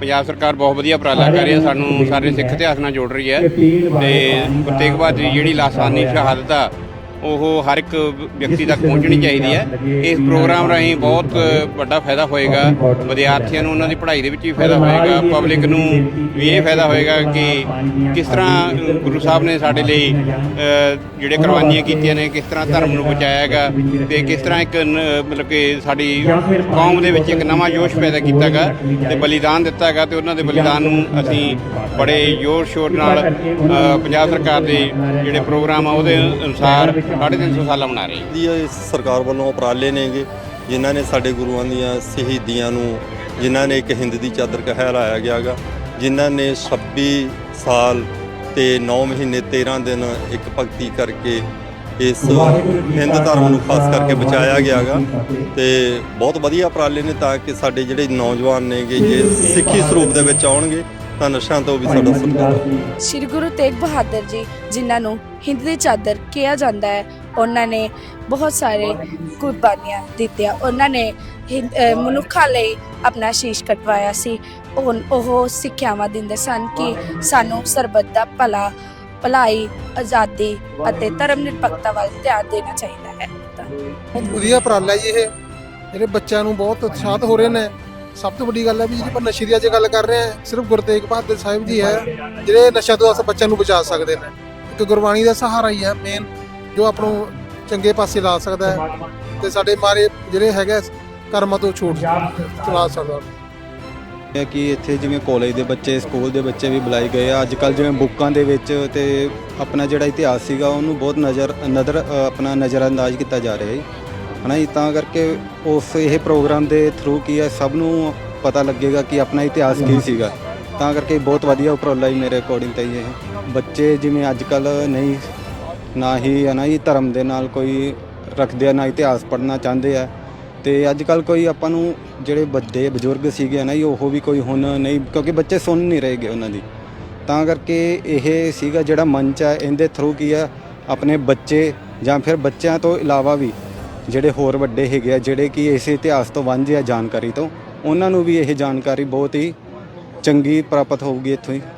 ਪੰਜਾਬ ਸਰਕਾਰ ਬਹੁਤ ਵਧੀਆ ਉਪਰਾਲਾ ਕਰ ਰਹੀ ਹੈ, ਸਾਨੂੰ ਸਾਰੇ ਸਿੱਖ ਇਤਿਹਾਸ ਨਾਲ ਜੋੜ ਰਹੀ ਹੈ। ਤੇ ਗੁਰੂ ਬਹਾਦਰ ਜਿਹੜੀ ਲਾਸਾਨੀ ਸ਼ਹਾਦਤ ਆ ਉਹ ਹਰ ਇੱਕ ਵਿਅਕਤੀ ਤੱਕ ਪਹੁੰਚਣੀ ਚਾਹੀਦੀ ਹੈ। ਇਸ ਪ੍ਰੋਗਰਾਮ ਰਾਹੀਂ ਬਹੁਤ ਵੱਡਾ ਫਾਇਦਾ ਹੋਏਗਾ। ਵਿਦਿਆਰਥੀਆਂ ਨੂੰ, ਉਹਨਾਂ ਦੀ ਪੜ੍ਹਾਈ ਦੇ ਵਿੱਚ ਵੀ ਫਾਇਦਾ ਹੋਏਗਾ। ਪਬਲਿਕ ਨੂੰ ਵੀ ਇਹ ਫਾਇਦਾ ਹੋਏਗਾ ਕਿ ਕਿਸ ਤਰ੍ਹਾਂ ਗੁਰੂ ਸਾਹਿਬ ਨੇ ਸਾਡੇ ਲਈ ਜਿਹੜੇ ਕੁਰਬਾਨੀਆਂ ਕੀਤੀਆਂ ਨੇ, ਕਿਸ ਤਰ੍ਹਾਂ ਧਰਮ ਨੂੰ ਬਚਾਇਆ ਹੈਗਾ ਤੇ ਕਿਸ ਤਰ੍ਹਾਂ ਇੱਕ ਮਤਲਬ ਕਿ ਸਾਡੀ ਕੌਮ ਦੇ ਵਿੱਚ ਇੱਕ ਨਵਾਂ ਜੋਸ਼ ਪੈਦਾ ਕੀਤਾ ਹੈਗਾ ਤੇ ਬਲੀਦਾਨ ਦਿੱਤਾ ਹੈਗਾ ਤੇ ਉਹਨਾਂ ਦੇ ਬਲੀਦਾਨ ਨੂੰ ਅਸੀਂ ਬੜੇ ਜ਼ੋਰ ਸ਼ੋਰ ਨਾਲ ਪੰਜਾਬ ਸਰਕਾਰ ਦੇ ਜਿਹੜੇ ਪ੍ਰੋਗਰਾਮ ਆ ਉਹਦੇ ਅਨੁਸਾਰ 350 ਸਾਲਾ ਮਨਾ ਰਹੇ ਦੀ ਇਹ ਸਰਕਾਰ ਵੱਲੋਂ ਉਪਰਾਲੇ ਨੇਗੇ, ਜਿਨ੍ਹਾਂ ਨੇ ਸਾਡੇ ਗੁਰੂਆਂ ਦੀਆਂ ਸ਼ਹੀਦੀਆਂ ਨੂੰ, ਜਿਨ੍ਹਾਂ ਨੇ ਇੱਕ ਹਿੰਦ ਦੀ ਚਾਦਰ ਕਹਿਲਾਇਆ ਗਿਆਗਾ ਜਿਨ੍ਹਾਂ ਨੇ 26 ਸਾਲ ਤੇ 9 ਮਹੀਨੇ 13 ਦਿਨ ਇੱਕ ਭਗਤੀ ਕਰਕੇ ਇਸ ਹਿੰਦ ਧਰਮ ਨੂੰ ਖਾਸ ਕਰਕੇ ਬਚਾਇਆ ਗਿਆਗਾ ਤੇ ਬਹੁਤ ਵਧੀਆ ਉਪਰਾਲੇ ਨੇ ਤਾਂ ਕਿ ਸਾਡੇ ਜਿਹੜੇ ਨੌਜਵਾਨ ਨੇਗੇ, ਜੇ ਸਿੱਖੀ ਸਰੂਪ ਦੇ ਵਿੱਚ ਆਉਣਗੇ ਤਾਂ ਨਸ਼ਿਆਂ ਤੋਂ ਵੀ ਸਾਡਾ ਛੁਟਕਾਰਾ ਸ਼੍ਰੀ ਗੁਰੂ ਤੇਗ ਬਹਾਦਰ ਜੀ ਜਿਨ੍ਹਾਂ ਨੂੰ ਹਿੰਦ ਦੀ ਚਾਦਰ ਕਿਹਾ ਜਾਂਦਾ ਹੈ ਉਹਨਾਂ ਨੇ ਬਹੁਤ ਸਾਰੇ ਕੁਰਬਾਨੀਆਂ ਦਿੱਤੀਆਂ। ਉਹਨਾਂ ਨੇ ਮਨੁੱਖਾਂ ਲਈ ਆਪਣਾ ਸ਼ੀਸ਼ ਕਟਵਾਇਆ ਸੀ। ਉਹ ਉਹ ਸਿੱਖਿਆਵਾਂ ਦਿੰਦੇ ਸਨ ਕਿ ਸਾਨੂੰ ਸਰਬੱਤ ਦਾ ਭਲਾ ਭਲਾਈ ਆਜ਼ਾਦੀ ਅਤੇ ਧਰਮ ਨਿਰਪੱਖਤਾ ਵੱਲ ਧਿਆਨ ਦੇਣਾ ਚਾਹੀਦਾ ਹੈ। ਬਹੁਤ ਵਧੀਆ ਉਪਰਾਲਾ ਜੀ ਇਹ। ਜਿਹੜੇ ਬੱਚਿਆਂ ਨੂੰ ਬਹੁਤ ਉਤਸ਼ਾਹਤ ਹੋ ਰਹੇ ਨੇ। ਸਭ ਤੋਂ ਵੱਡੀ ਗੱਲ ਹੈ ਵੀ ਜਿਹੜੀ ਆਪਾਂ ਨਸ਼ੇ ਦੀ ਅੱਜ ਗੱਲ ਕਰ ਰਹੇ ਹਾਂ, ਸਿਰਫ ਗੁਰੂ ਤੇਗ ਬਹਾਦਰ ਸਾਹਿਬ ਜੀ ਹੈ, ਜਿਹੜੇ ਨਸ਼ਾ ਤੋਂ ਅਸ ਬੱਚਿਆਂ ਨੂੰ ਬਚਾ ਸਕਦੇ ਨੇ। ਇੱਕ ਗੁਰਬਾਣੀ ਦਾ ਸਹਾਰਾ ਹੀ ਹੈ ਮੇਨ ਜੋ ਆਪ ਨੂੰ ਚੰਗੇ ਪਾਸੇ ਲਾ ਸਕਦਾ ਹੈ ਤੇ ਸਾਡੇ ਮਾਰੇ ਜਿਹੜੇ ਹੈਗੇ ਕਰਮਾਂ ਤੋਂ ਛੂਟ ਚਲਾ ਸਕਦਾ। ਹੈ ਕਿ ਇੱਥੇ ਜਿਵੇਂ ਕਾਲਜ ਦੇ ਬੱਚੇ ਸਕੂਲ ਦੇ ਬੱਚੇ ਵੀ ਬੁਲਾਏ ਗਏ ਆ। ਅੱਜ ਕੱਲ ਜਿਵੇਂ ਬੁੱਕਾਂ ਦੇ ਵਿੱਚ ਤੇ ਆਪਣਾ ਜਿਹੜਾ ਇਤਿਹਾਸ ਸੀਗਾ, ਉਹਨੂੰ ਬਹੁਤ ਨਜ਼ਰ ਨਜ਼ਰ ਆਪਣਾ ਨਜ਼ਰ ਅੰਦਾਜ਼ ਕੀਤਾ ਜਾ ਰਿਹਾ ਹੈ। ਹਨਾ ਜੀ, ਤਾਂ ਕਰਕੇ ਉਸ ਇਹ ਪ੍ਰੋਗਰਾਮ ਦੇ ਥਰੂ ਕੀ ਹੈ ਸਭ ਨੂੰ ਪਤਾ ਲੱਗੇਗਾ ਕਿ ਆਪਣਾ ਇਤਿਹਾਸ ਕੀ ਸੀਗਾ। ਤਾਂ ਕਰਕੇ ਬਹੁਤ ਵਧੀਆ ਉਪਰਾਲਾ ਜੀ ਮੇਰੇ ਅਕੋਰਡਿੰਗ ਤਾਂ ਜੀ ਇਹ। ਬੱਚੇ ਜਿਵੇਂ ਅੱਜ ਕੱਲ ਨਹੀਂ, ਨਾ ਹੀ ਹੈ ਨਾ ਜੀ ਧਰਮ ਦੇ ਨਾਲ ਕੋਈ ਰੱਖਦੇ ਆ, ਨਾ ਇਤਿਹਾਸ ਪੜ੍ਹਨਾ ਚਾਹੁੰਦੇ ਆ। ਤੇ ਅੱਜ ਕੱਲ ਕੋਈ ਆਪਾਂ ਨੂੰ ਜਿਹੜੇ ਵੱਡੇ ਬਜ਼ੁਰਗ ਸੀਗੇ ਨਾ ਜੀ, ਉਹ ਵੀ ਕੋਈ ਹੁਣ ਨਹੀਂ, ਕਿਉਂਕਿ ਬੱਚੇ ਸੁਣ ਨਹੀਂ ਰਹੇਗੇ ਉਹਨਾਂ ਦੀ। ਤਾਂ ਕਰਕੇ ਇਹ ਸੀਗਾ ਜਿਹੜਾ ਮੰਚ ਹੈ ਇਹਦੇ ਥਰੂ ਕੀ ਆ, ਆਪਣੇ ਬੱਚੇ ਜਾਂ ਫਿਰ ਬੱਚਿਆਂ ਤੋਂ ਇਲਾਵਾ ਵੀ ਜਿਹੜੇ ਹੋਰ ਵੱਡੇ ਹੈਗੇ ਆ, ਜਿਹੜੇ ਕਿ ਇਸ ਇਤਿਹਾਸ ਤੋਂ ਵਾਂਝੇ ਆ ਜਾਣਕਾਰੀ ਤੋਂ, ਉਹਨਾਂ ਨੂੰ ਵੀ ਇਹ ਜਾਣਕਾਰੀ ਬਹੁਤ ਹੀ ਚੰਗੀ ਪ੍ਰਾਪਤ ਹੋਊਗੀ ਇੱਥੋਂ ਹੀ।